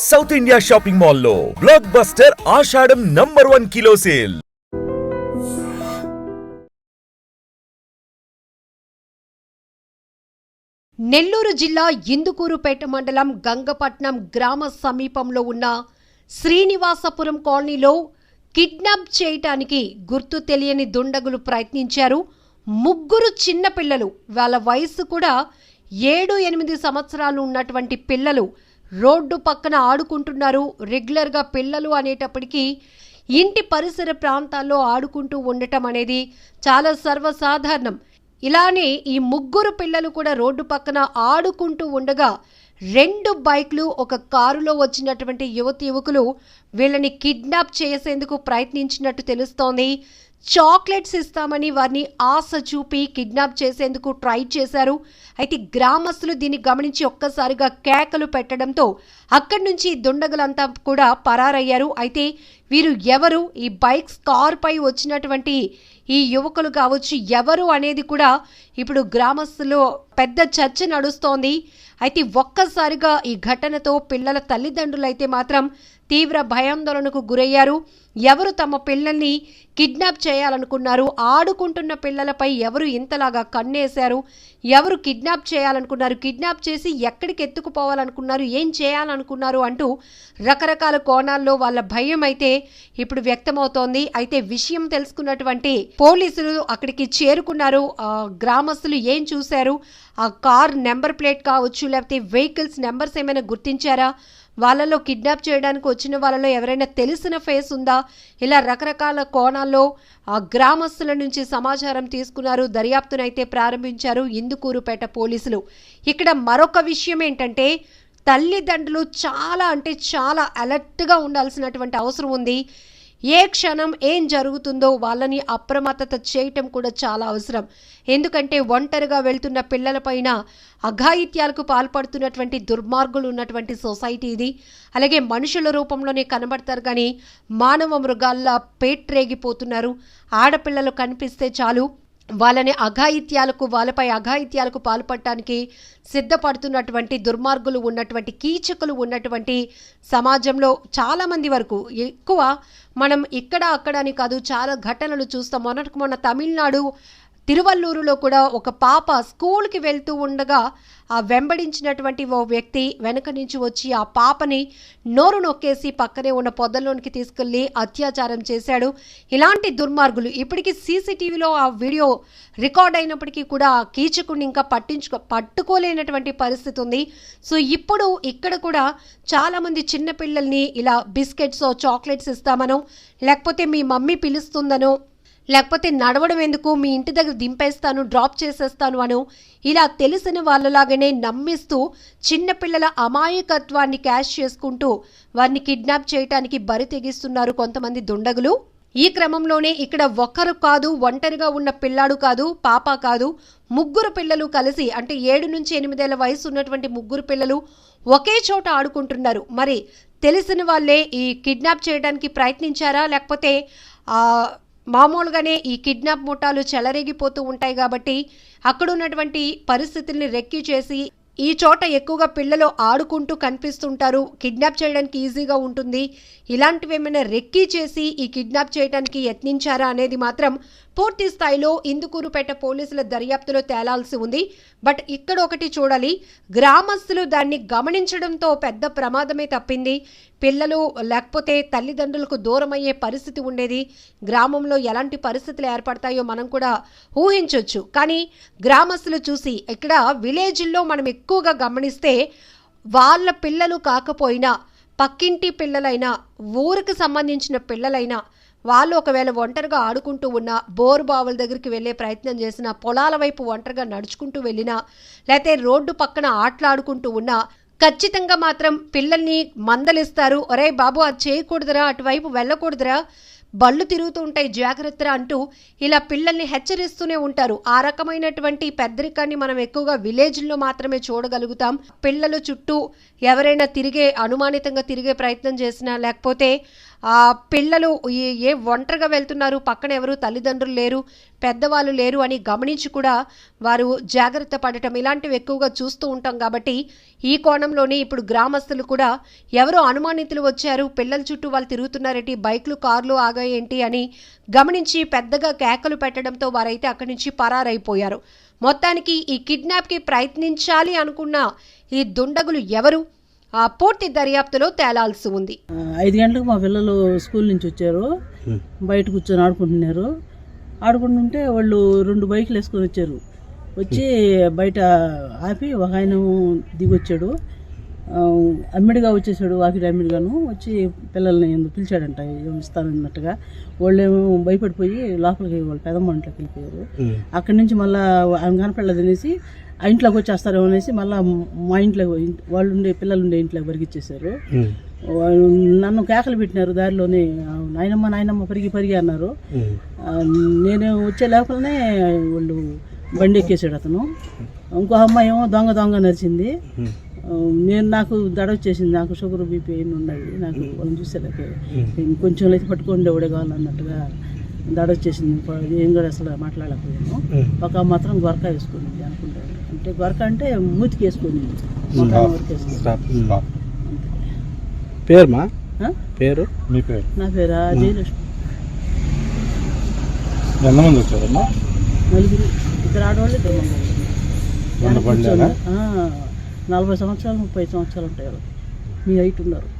South India shopping మాల్లో blockbuster ఆషాఢం number one kilo sale Nellore జిల్లా ఇందుకూరుపేట మండలం గంగపట్నం గ్రామ సమీపంలో ఉన్న శ్రీనివాసపురం కాలనీలో కిడ్నాప్ చేయటానికి గుర్తు తెలియని దుండగులు ప్రయత్నించారు. ముగ్గురు చిన్న పిల్లలు వాళ్ళ వయసు కూడా ఏడు ఎనిమిది సంవత్సరాలు ఉన్నటువంటి పిల్లలు రోడ్డు పక్కన ఆడుకుంటున్నారు రెగ్యులర్గా పిల్లలు అనేటప్పటికీ ఇంటి పరిసర ప్రాంతాల్లో ఆడుకుంటూ ఉండటం అనేది చాలా సర్వసాధారణం. ఇలానే ఈ ముగ్గురు పిల్లలు కూడా రోడ్డు పక్కన ఆడుకుంటూ ఉండగా రెండు బైక్లు ఒక కారులో వచ్చినటువంటి యువతి యువకులు వీళ్ళని కిడ్నాప్ చేసేందుకు ప్రయత్నించినట్టు తెలుస్తోంది. చాక్లెట్స్ ఇస్తామని వారిని ఆశ చూపి కిడ్నాప్ చేసేందుకు ట్రై చేశారు. అయితే గ్రామస్తులు దీన్ని గమనించి ఒక్కసారిగా కేకలు పెట్టడంతో అక్కడి నుంచి దుండగులంతా కూడా పరారయ్యారు. అయితే వీరు ఎవరు? ఈ బైక్స్ కార్పై వచ్చినటువంటి ఈ యువకులు కావచ్చు ఎవరు అనేది కూడా ఇప్పుడు గ్రామస్తులు పెద్ద చర్చ నడుస్తోంది. అయితే ఒక్కసారిగా ఈ ఘటనతో పిల్లల తల్లిదండ్రులు అయితే మాత్రం తీవ్ర భయాందోళనకు గురయ్యారు. ఎవరు తమ పిల్లల్ని కిడ్నాప్ చేయాలనుకున్నారు? ఆడుకుంటున్న పిల్లలపై ఎవరు ఇంతలాగా కన్నేశారు? ఎవరు కిడ్నాప్ చేయాలనుకున్నారు? కిడ్నాప్ చేసి ఎక్కడికి ఎత్తుకుపోవాలనుకున్నారు? ఏం చేయాలనుకున్నారు? అంటూ రకరకాల కోణాల్లో వాళ్ళ భయం అయితే ఇప్పుడు వ్యక్తమవుతోంది. అయితే విషయం తెలుసుకున్నటువంటి పోలీసులు అక్కడికి చేరుకున్నారు. గ్రామస్తులు ఏం చూశారు? ఆ కార్ నెంబర్ ప్లేట్ కావచ్చు లేకపోతే వెహికల్స్ నెంబర్స్ ఏమైనా గుర్తించారా? వాళ్ళలో కిడ్నాప్ చేయడానికి వచ్చిన వాళ్ళలో ఎవరైనా తెలిసిన ఫేస్ ఉందా? ఇలా రకరకాల కోణాల్లో ఆ గ్రామస్తుల నుంచి సమాచారం తీసుకున్నారు. దర్యాప్తునైతే ప్రారంభించారు ఇందుకూరుపేట పోలీసులు. ఇక్కడ మరొక విషయం ఏంటంటే తల్లిదండ్రులు చాలా అంటే చాలా అలర్ట్గా ఉండాల్సినటువంటి అవసరం ఉంది. ఏ క్షణం ఏం జరుగుతుందో వాళ్ళని అప్రమత్తత చేయటం కూడా చాలా అవసరం. ఎందుకంటే ఒంటరిగా వెళ్తున్న పిల్లలపైన అఘాయిత్యాలకు పాల్పడుతున్నటువంటి దుర్మార్గులు ఉన్నటువంటి సొసైటీ ఇది. అలాగే మనుషుల రూపంలోనే కనబడతారు కానీ మానవ మృగాల్లా పేట్రేగిపోతున్నారు. ఆడపిల్లలు కనిపిస్తే చాలు. వాళ్ళని అఘాయిత్యాలకు వాళ్ళపై అఘాయిత్యాలకు పాల్పడటానికి సిద్ధపడుతున్నటువంటి దుర్మార్గులు ఉన్నటువంటి కీచకులు ఉన్నటువంటి సమాజంలో చాలామంది వరకు ఎక్కువ మనం ఇక్కడ అక్కడ అని కాదు చాలా ఘటనలు చూస్తాం. మొన్నటికి మొన్న తమిళనాడు తిరువల్లూరులో కూడా ఒక పాప స్కూల్కి వెళ్తూ ఉండగా ఆ వెంబడించినటువంటి ఓ వ్యక్తి వెనక నుంచి వచ్చి ఆ పాపని నోరు నొక్కేసి పక్కనే ఉన్న పొదల్లోనికి తీసుకెళ్ళి అత్యాచారం చేశాడు. ఇలాంటి దుర్మార్గులు ఇప్పటికీ సీసీటీవీలో ఆ వీడియో రికార్డ్ అయినప్పటికీ కూడా ఆ కీచకుడిని ఇంకా పట్టించుకో పట్టుకోలేనటువంటి పరిస్థితి ఉంది. సో ఇప్పుడు ఇక్కడ కూడా చాలామంది చిన్నపిల్లల్ని ఇలా బిస్కెట్స్ చాక్లెట్స్ ఇస్తామనో లేకపోతే మీ మమ్మీ పిలుస్తుందనో లేకపోతే నడవడం ఎందుకు? మీ ఇంటి దగ్గర దింపేస్తాను డ్రాప్ చేసేస్తాను అను ఇలా తెలిసిన వాళ్ళలాగానే నమ్మిస్తూ చిన్నపిల్లల అమాయకత్వాన్ని క్యాష్ చేసుకుంటూ వారిని కిడ్నాప్ చేయటానికి బరి తెగిస్తున్నారు కొంతమంది దుండగులు. ఈ క్రమంలోనే ఇక్కడ ఒక్కరు కాదు ఒంటరిగా ఉన్న పిల్లాడు కాదు పాప కాదు ముగ్గురు పిల్లలు కలిసి అంటే ఏడు నుంచి ఎనిమిదేళ్ళ వయసు ఉన్నటువంటి ముగ్గురు పిల్లలు ఒకే చోట ఆడుకుంటున్నారు. మరి తెలిసిన వాళ్ళే ఈ కిడ్నాప్ చేయడానికి ప్రయత్నించారా? లేకపోతే మామూలుగానే ఈ కిడ్నాప్ ముఠాలు చెలరేగిపోతూ ఉంటాయి కాబట్టి అక్కడున్నటువంటి పరిస్థితుల్ని రెక్కి చేసి ఈ చోట ఎక్కువగా పిల్లలు ఆడుకుంటూ కనిపిస్తుంటారు. కిడ్నాప్ చేయడానికి ఈజీగా ఉంటుంది. ఇలాంటివి ఏమైనా రెక్కీ చేసి ఈ కిడ్నాప్ చేయడానికి యత్నించారా అనేది మాత్రం పూర్తి స్థాయిలో ఇందుకూరుపేట పోలీసుల దర్యాప్తులో తేలాల్సి ఉంది. బట్ ఇక్కడ ఒకటి చూడాలి. గ్రామస్తులు దాన్ని గమనించడంతో పెద్ద ప్రమాదమే తప్పింది. పిల్లలు లేకపోతే తల్లిదండ్రులకు దూరం అయ్యే పరిస్థితి ఉండేది. గ్రామంలో ఎలాంటి పరిస్థితులు ఏర్పడతాయో మనం కూడా ఊహించవచ్చు కానీ గ్రామస్తులు చూసి ఇక్కడ విలేజ్ల్లో మనం ఎక్కువగా గమనిస్తే వాళ్ళ పిల్లలు కాకపోయినా పక్కింటి పిల్లలైనా ఊరికి సంబంధించిన పిల్లలైనా వాళ్ళు ఒకవేళ ఒంటరిగా ఆడుకుంటూ ఉన్న బోరు బావుల దగ్గరికి వెళ్ళే ప్రయత్నం చేసినా పొలాల వైపు ఒంటరిగా నడుచుకుంటూ వెళ్ళినా లేకపోతే రోడ్డు పక్కన ఆటలాడుకుంటూ ఉన్నా ఖచ్చితంగా మాత్రం పిల్లల్ని మందలిస్తారు. ఒరే బాబు అది చేయకూడదురా అటువైపు వెళ్ళకూడదురా బళ్ళు తిరుగుతూ ఉంటాయి జాగ్రత్త అంటూ ఇలా పిల్లల్ని హెచ్చరిస్తూనే ఉంటారు. ఆ రకమైనటువంటి పెద్దరికాన్ని మనం ఎక్కువగా విలేజ్లో మాత్రమే చూడగలుగుతాం. పిల్లలు చుట్టూ ఎవరైనా తిరిగే అనుమానితంగా తిరిగే ప్రయత్నం చేసినా లేకపోతే పిల్లలు ఏ- ఏ ఒంటరిగా వెళ్తున్నారు? పక్కన ఎవరు? తల్లిదండ్రులు లేరు పెద్దవాళ్ళు లేరు అని గమనించి కూడా వారు జాగ్రత్త పడటం ఇలాంటివి ఎక్కువగా చూస్తూ ఉంటాం కాబట్టి ఈ కోణంలోనే ఇప్పుడు గ్రామస్తులు కూడా ఎవరో అనుమానితులు వచ్చారు? పిల్లల చుట్టూ వాళ్ళు తిరుగుతున్నారేంటి? బైక్లు కార్లు ఆగాయేంటి అని గమనించి పెద్దగా కేకలు పెట్టడంతో వారైతే అక్కడి నుంచి పరారైపోయారు. మొత్తానికి ఈ కిడ్నాప్కి ప్రయత్నించాలి అనుకున్న ఈ దుండగులు ఎవరు? ఆ పూర్తి దర్యాప్తులో తేలాల్సి ఉంది. ఐదు గంటలకు మా పిల్లలు స్కూల్ నుంచి వచ్చారు. బయట కూర్చొని ఆడుకుంటున్నారు. ఆడుకుంటుంటే వాళ్ళు రెండు బైకులు వేసుకొని వచ్చారు. వచ్చి బయట ఆపి ఒక ఆయన దిగొచ్చాడు. అమ్మిడిగా వచ్చేసాడు వాకిటి అమ్మిడిగాను. వచ్చి పిల్లల్ని ఎందుకు పిలిచాడంట ఇస్తానన్నట్టుగా. వాళ్ళేమో భయపడిపోయి లోపలికి వాళ్ళు పెదమ్మ ఇంట్లోకి వెళ్ళిపోయారు. అక్కడి నుంచి మళ్ళీ ఆమె కనపడలేదు అనేసి ఇంట్లోకి వచ్చేస్తారేమో అనేసి మళ్ళీ మా ఇంట్లో వాళ్ళు ఉండే పిల్లలు ఉండే ఇంట్లోకి పరిగెచ్చేసారు నన్ను కేకలు పెట్టినారు దారిలోనే. ఆ, నాయనమ్మ నాయనమ్మ పరిగి పరిగి అన్నారు. ఆ, నేను వచ్చే లోపలనే వాళ్ళు బండి ఎక్కేసాడు అతను. ఇంకో అమ్మాయి ఏమో దొంగ దొంగ నరిచింది ఆ, నేను నాకు దడ వచ్చేసింది. నాకు షుగర్ బీపీ అన్నీ ఉన్నాయి నాకు వాళ్ళని చూసేదాకే కొంచెం అయితే పట్టుకొని ఎవడే కావాలన్నట్టుగా దడ వచ్చేసింది ఏం కూడా అసలు మాట్లాడలేకపోయాను. ఒక మాత్రం గొరక వేసుకునింది అనుకుంటాను అంటే గొరక అంటే మూతికి వేసుకుని వేసుకుని పేరు మా? పేరు? మీ పేరు? నా పేరు? జయలక్ష్మి. ఎంతమంది వచ్చారమ్మా? నలుగురు. ఇద్దరు ఆడవాళ్ళు ఇద్దరు నలభై సంవత్సరాలు ముప్పై సంవత్సరాలు ఉంటాయి వాళ్ళకి. మీ హైట్ ఉన్నారు.